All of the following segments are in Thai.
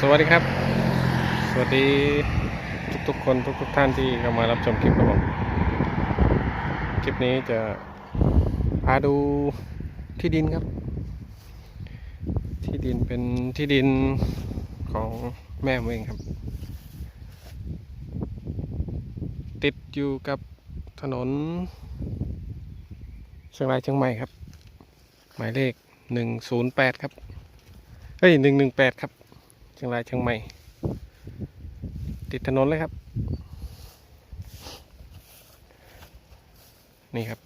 สวัสดีครับ สวัสดีทุกๆคนทุกๆท่านที่เข้ามารับชมคลิปครับผมคลิปนี้จะพาดูที่ดินครับ ที่ดินเป็นที่ดินของแม่ผมเองครับ ติดอยู่กับถนนเชียงรายเชียงใหม่ครับ หมายเลขหนึ่งศูนย์แปดครับเฮ้ยหนึ่งหนึ่งแปดครับ เชียงรายเชียงใหม่ ติดถนนเลยครับ นี่ครับ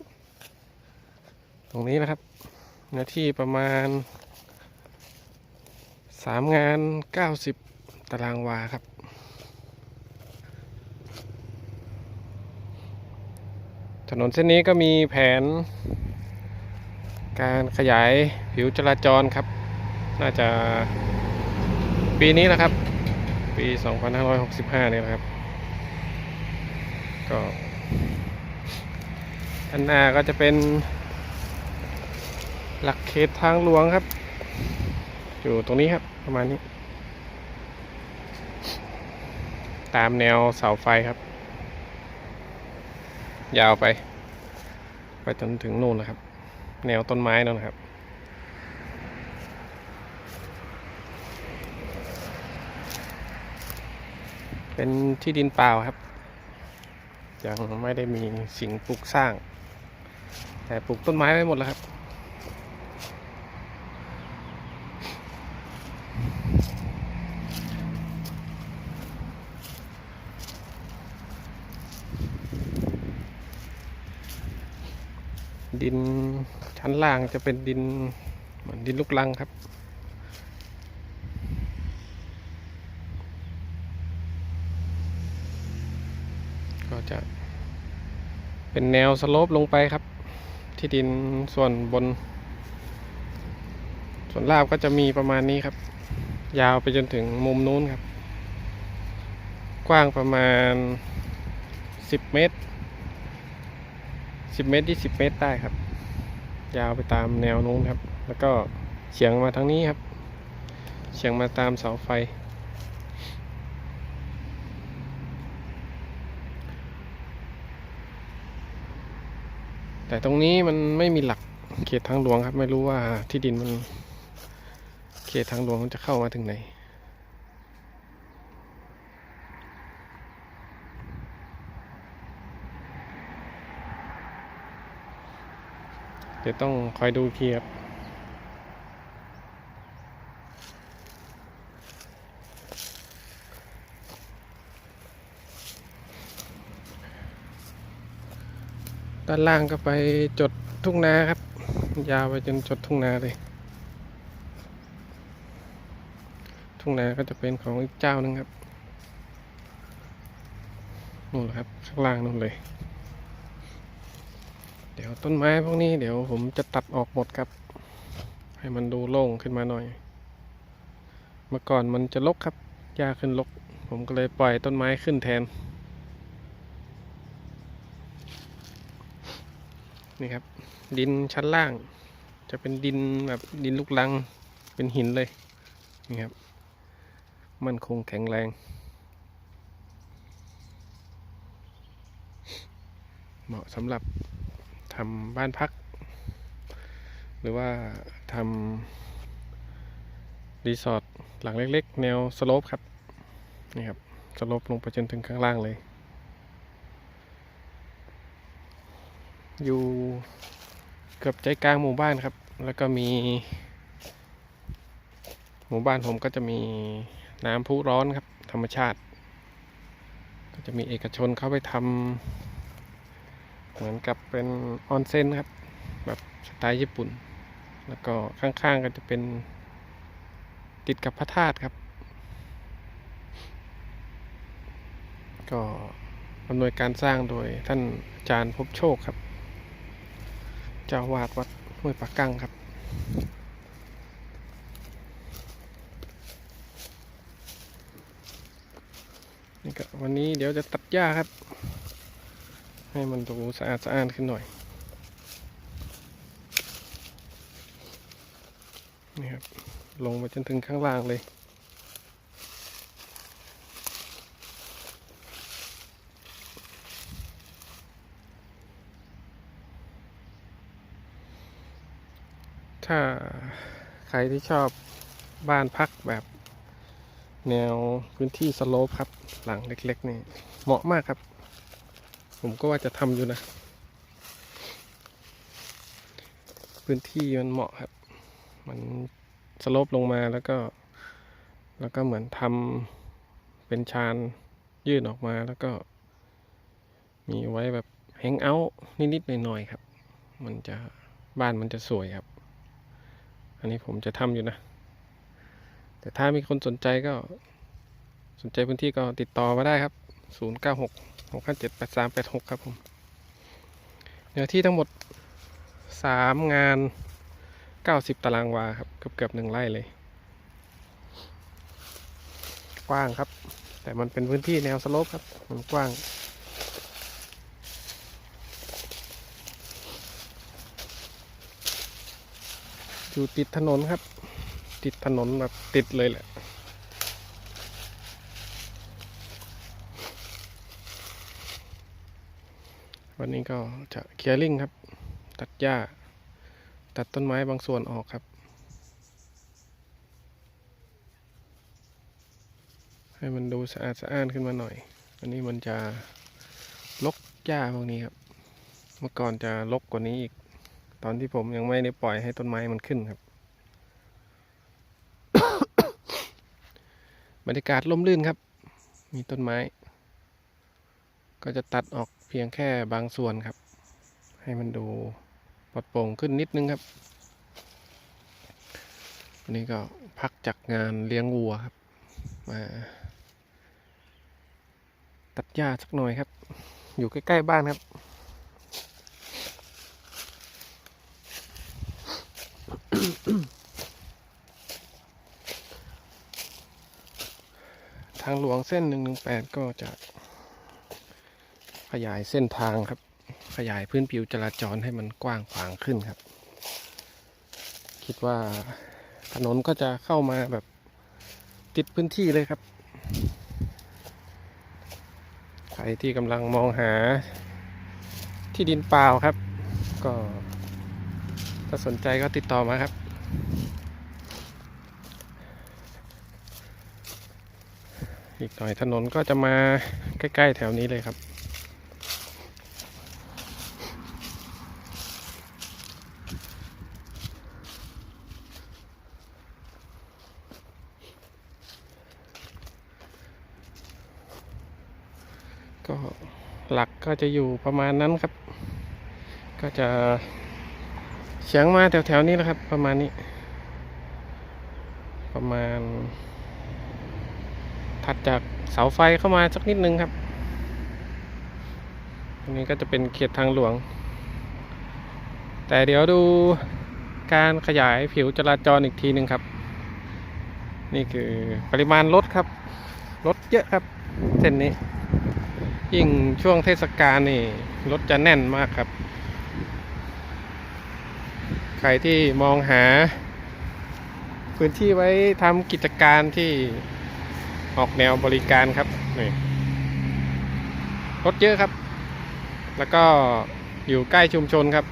ตรงนี้นะครับเนื้อที่ประมาณสามงานเก้าสิบตารางวาครับ ถนนเส้นนี้ก็มีแผน การขยายผิวจราจรครับ น่าจะ ปีนี้นะครับ ปี 2565 นี่นะครับ ก็อันหน้าก็จะเป็น หลักเขตทางหลวงครับ อยู่ตรงนี้ครับ ประมาณนี้ ตามแนวเสาไฟครับ ยาวไป ไปจนถึงนู่นนะครับ แนวต้นไม้นั่นนะครับ เป็นที่ดินเปล่าครับ ยังไม่ได้มีสิ่งปลูกสร้าง แต่ปลูกต้นไม้ไว้หมดแล้วครับดินชั้นล่างจะเป็นดินเหมือนดินลูกลังครับ ก็จะเป็นแนวสโลปลงไปครับ ที่ดินส่วนบน ส่วนราบก็จะมีประมาณนี้ครับ ยาวไปจนถึงมุมนู้นครับ กว้างประมาณ 10 เมตร 10 เมตร20เมตรได้ครับ ยาวไปตามแนวนู้นครับ แล้วก็เฉียงมาทางนี้ครับ เฉียงมาตามเสาไฟ แต่ตรงนี้มันไม่มีหลักเขตทางหลวงครับ ไม่รู้ว่าที่ดินมันเขตทางหลวงมันจะเข้ามาถึงไหนเดี๋ยวต้องคอยดูอีกทีครับ ด้านล่างก็ไปจดทุ่งนาครับ ยาวไปจนจดทุ่งนาเลย ทุ่งนาก็จะเป็นของอีกเจ้านึงครับนู่นแหละครับข้างล่างนู่นเลย เดี๋ยวต้นไม้พวกนี้เดี๋ยวผมจะตัดออกหมดครับ ให้มันดูโล่งขึ้นมาหน่อย เมื่อก่อนมันจะรกครับหญ้าขึ้นรกผมก็เลยปล่อยต้นไม้ขึ้นแทน นี่ครับ ดินชั้นล่าง จะเป็นดินแบบดินลูกลัง เป็นหินเลย นี่ครับ มันคงแข็งแรงเหมาะสำหรับทำบ้านพัก หรือว่าทำรีสอร์ทหลังเล็กๆ แนวสโลปครับ นี่ครับ สโลปลงไปจนถึงข้างล่างเลย อยู่เกือบใจกลางหมู่บ้านครับ แล้วก็มี หมู่บ้านผมก็จะมีน้ำพุร้อนครับ ธรรมชาติ ก็จะมีเอกชนเข้าไปทำเหมือนกับเป็นออนเซ็นครับ แบบสไตล์ญี่ปุ่น แล้วก็ข้างๆก็จะเป็นติดกับพระธาตุครับ ก็อำนวยการสร้างโดยท่านอาจารย์ภพบโชคครับ เจ้าวาดวัดห้วยปากกั้งครับ นี่ก็วันนี้เดี๋ยวจะตัดหญ้าครับ ให้มันดูสะอาดสะอ้านขึ้นหน่อย นี่ครับ ลงมาจนถึงข้างล่างเลย ถ้าใครที่ชอบบ้านพักแบบแนวพื้นที่สโลปครับ หลังเล็ก ๆ นี่เหมาะมากครับ ผมก็ว่าจะทำอยู่นะ พื้นที่มันเหมาะครับ มันสโลปลงมาแล้วก็ แล้วก็เหมือนทำเป็นชานยื่นออกมาแล้วก็ มีไว้แบบแฮงเอาท์นิด ๆ หน่อย ๆ ครับ มันจะบ้านมันจะสวยครับ อันนี้ผมจะทำอยู่นะ แต่ถ้ามีคนสนใจก็ สนใจพื้นที่ก็ติดต่อมาได้ครับ 0 9 6 6 5 7 8 3 8 6 ครับผมเนื้อที่ทั้งหมด 3 งาน 90 ตารางวาครับ เกือบเกือบหนึ่งไร่เลย กว้างครับ แต่มันเป็นพื้นที่แนวสโลปครับ มันกว้าง อยู่ติดถนนครับ ติดถนนแบบติดเลยแหละ วันนี้ก็จะเคลียร์ลิงครับ ตัดหญ้า ตัดต้นไม้บางส่วนออกครับ ให้มันดูสะอาดสะอ้านขึ้นมาหน่อย อันนี้มันจะลกหญ้าพวกนี้ครับ เมื่อก่อนจะลกกว่านี้อีก ตอนที่ผมยังไม่ได้ปล่อยให้ต้นไม้มันขึ้นครับ บรรยากาศร่มรื่นครับ มีต้นไม้ ก็จะตัดออกเพียงแค่บางส่วนครับ ให้มันดูปลอดโปร่งขึ้นนิดนึงครับวันนี้ก็พักจากงานเลี้ยงวัวครับ มาตัดหญ้าสักหน่อยครับ อยู่ใกล้ ๆ บ้านครับ ทางหลวงเส้น118ก็จะขยายเส้นทางครับ ขยายพื้นผิวจราจรให้มันกว้างขวางขึ้นครับ คิดว่าถนนก็จะเข้ามาแบบติดพื้นที่เลยครับ ใครที่กำลังมองหาที่ดินเปล่าครับ ก็ ถ้าสนใจก็ติดต่อมาครับ อีกหน่อยถนนก็จะมาใกล้ ๆ แถวนี้เลยครับ ก็หลักก็จะอยู่ประมาณนั้นครับ ก็จะ เฉียงมาแถวๆนี้นะครับ ประมาณนี้ ประมาณ ถัดจากเสาไฟเข้ามาสักนิดนึงครับตรงนี้ก็จะเป็นเขตทางหลวง แต่เดี๋ยวดูการขยายผิวจราจรอีกทีหนึ่งครับ นี่คือปริมาณรถครับ รถเยอะครับ เส้นนี้ ยิ่งช่วงเทศกาลนี่รถจะแน่นมากครับ ใครที่มองหา พื้นที่ไว้ทำกิจการที่ออกแนวบริการครับนี่รถเยอะครับ แล้วก็อยู่ใกล้ชุมชนครับ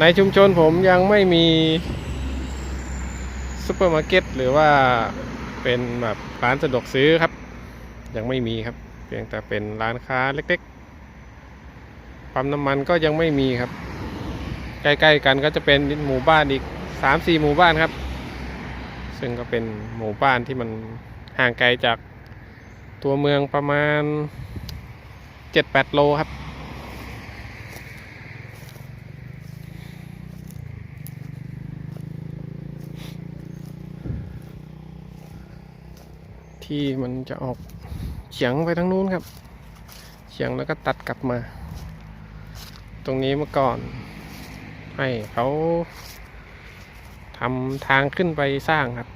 ในชุมชนผมยังไม่มีซูเปอร์มาร์เก็ตหรือว่าเป็นแบบร้านสะดวกซื้อครับ ยังไม่มีครับ เพียงแต่เป็นร้านค้าเล็กๆปั๊มน้ำมันก็ยังไม่มีครับ ใกล้ๆกันก็จะเป็นหมู่บ้านอีกสามสี่หมู่บ้านครับ ซึ่งก็เป็นหมู่บ้านที่มันห่างไกลจากตัวเมืองประมาณเจ็ดแปดโลครับ ที่มันจะออกเฉียงไปทางนู้นครับ เฉียงแล้วก็ตัดกลับมา ตรงนี้เมื่อก่อน ให้เขาทำทางขึ้นไปสร้างครับ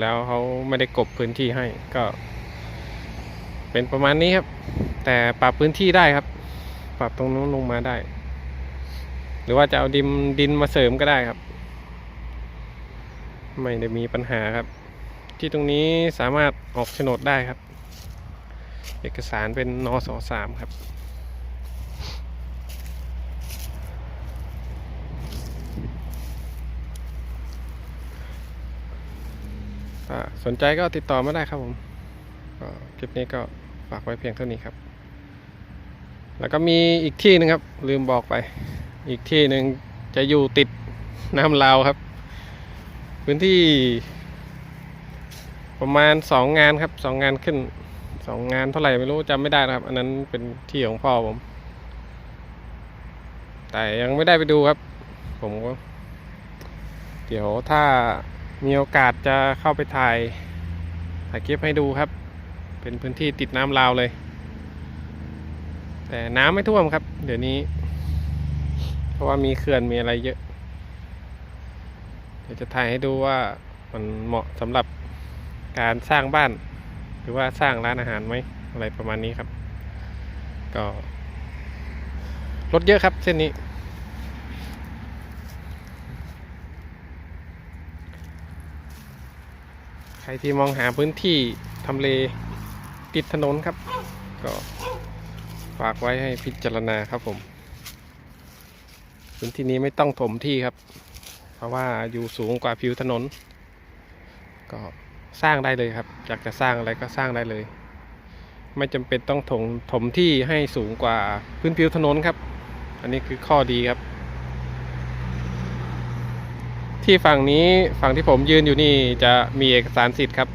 แล้วเขาไม่ได้กบพื้นที่ให้ก็ เป็นประมาณนี้ครับ แต่ปรับพื้นที่ได้ครับ ปรับตรงนู้นลงมาได้ หรือว่าจะเอาดินดินมาเสริมก็ได้ครับ ไม่ได้มีปัญหาครับ ที่ตรงนี้สามารถออกโฉนดได้ครับ เอกสารเป็นนสสามครับ สนใจก็ติดต่อมาได้ครับผมคลิปนี้ก็ฝากไว้เพียงเท่านี้ครับ แล้วก็มีอีกที่หนึ่งครับ ลืมบอกไป อีกที่หนึ่งจะอยู่ติดน้ำลาวครับ พื้นที่ ประมาณสองงานครับสองงานขึ้นสองงานเท่าไหร่ไม่รู้จำไม่ได้นะครับ อันนั้นเป็นที่ของพ่อผม แต่ยังไม่ได้ไปดูครับ ผมก็เดี๋ยวถ้า มีโอกาสจะเข้าไปถ่ายถ่ายคลิปให้ดูครับ เป็นพื้นที่ติดน้ำลาวเลย แต่น้ำไม่ท่วมครับ เดี๋ยวนี้ เพราะว่ามีเขื่อนมีอะไรเยอะ เดี๋ยวจะถ่ายให้ดูว่ามันเหมาะสำหรับการสร้างบ้าน หรือว่าสร้างร้านอาหารไหมอะไรประมาณนี้ครับ ก็รถเยอะครับเส้นนี้ ใครที่มองหาพื้นที่ทำเลติดถนนครับ ก็ฝากไว้ให้พิจารณาครับผม พื้นที่นี้ไม่ต้องถมที่ครับ เพราะว่าอยู่สูงกว่าผิวถนน ก็สร้างได้เลยครับ อยากจะสร้างอะไรก็สร้างได้เลย ไม่จำเป็นต้องถมถมที่ให้สูงกว่าพื้นผิวถนนครับ อันนี้คือข้อดีครับ ที่ฝั่งนี้ฝั่งที่ผมยืนอยู่นี่จะมีเอกสารสิทธิ์ครับ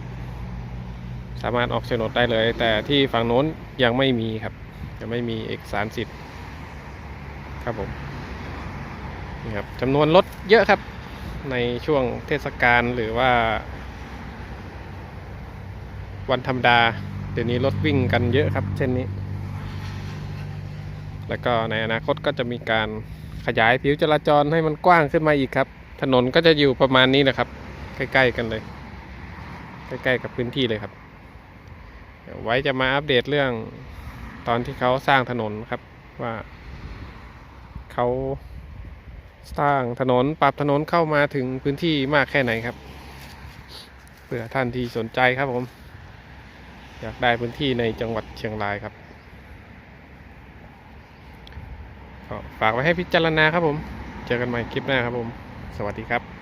สามารถออกโฉนดได้เลย แต่ที่ฝั่งโน้นยังไม่มีครับยังไม่มีเอกสารสิทธิ์ครับผมนี่ครับจำนวนรถเยอะครับ ในช่วงเทศกาลหรือว่า วันธรรมดา เดี๋ยวนี้รถวิ่งกันเยอะครับ เช่นนี้ แล้วก็ในอนาคตก็จะมีการขยายผิวจราจรให้มันกว้างขึ้นมาอีกครับ ถนนก็จะอยู่ประมาณนี้นะครับ ใกล้ ๆ กันเลย ใกล้ ๆ กับพื้นที่เลยครับ ไว้จะมาอัปเดตเรื่องตอนที่เขาสร้างถนนครับว่าเขาสร้างถนนปรับถนนเข้ามาถึงพื้นที่มากแค่ไหนครับเผื่อท่านที่สนใจครับผม อยากได้พื้นที่ในจังหวัดเชียงรายครับฝากไว้ให้พิจารณาครับผม เจอกันใหม่คลิปหน้าครับผม สวัสดีครับ